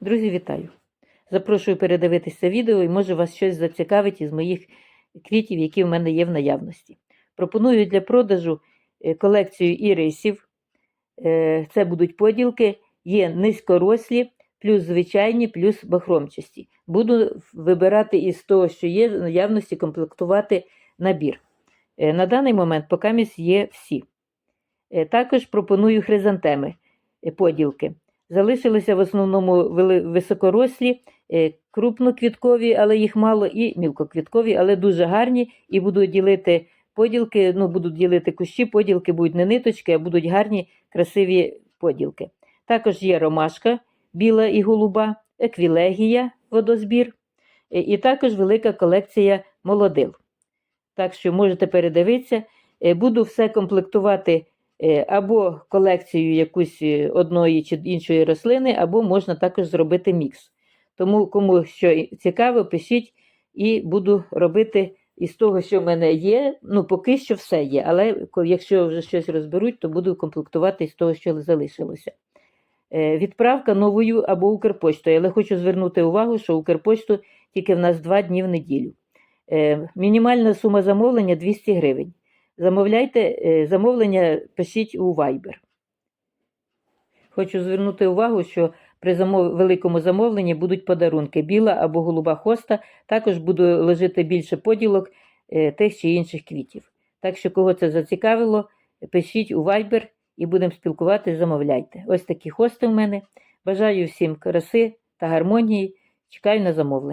Друзі, вітаю! Запрошую передивитися відео і може вас щось зацікавить із моїх квітів, які в мене є в наявності. Пропоную для продажу е, колекцію ірисів. Е, Це будуть поділки, є низькорослі, плюс звичайні, плюс бахромчасті. Буду вибирати із того, що є, в наявності комплектувати набір. Е, На даний момент поки є всі. Також пропоную хризантеми поділки. Залишилися в основному високорослі, е, крупноквіткові, але їх мало, і мілкоквіткові, але дуже гарні. І буду ділити поділки, ну, будуть ділити кущі, поділки будуть не ниточки, а будуть гарні, красиві поділки. Також є ромашка біла і голуба, еквілегія, водозбір, е, і також велика колекція молодил. Так що можете передивитися. Е, Буду все комплектувати або колекцію якусь е, одної чи іншої рослини, або можна також зробити мікс. Тому, кому що цікаво, пишіть і буду робити із того, що в мене є. Ну, поки що все є, але якщо вже щось розберуть, то буду комплектувати із того, що залишилося. Е, Відправка новою або Укрпоштою, але хочу звернути увагу, що Укрпошту тільки в нас два дні в неділю. Е, Мінімальна сума замовлення 200 гривень. Замовляйте, е, замовлення пишіть у Viber. Хочу звернути увагу, що при замов... великому замовленні будуть подарунки біла або голуба хоста, також буде лежати більше поділок е, тих чи інших квітів. Так що, кого це зацікавило, пишіть у Viber і будемо спілкуватися, замовляйте. Ось такі хости в мене. Бажаю всім краси та гармонії. Чекаю на замовлення.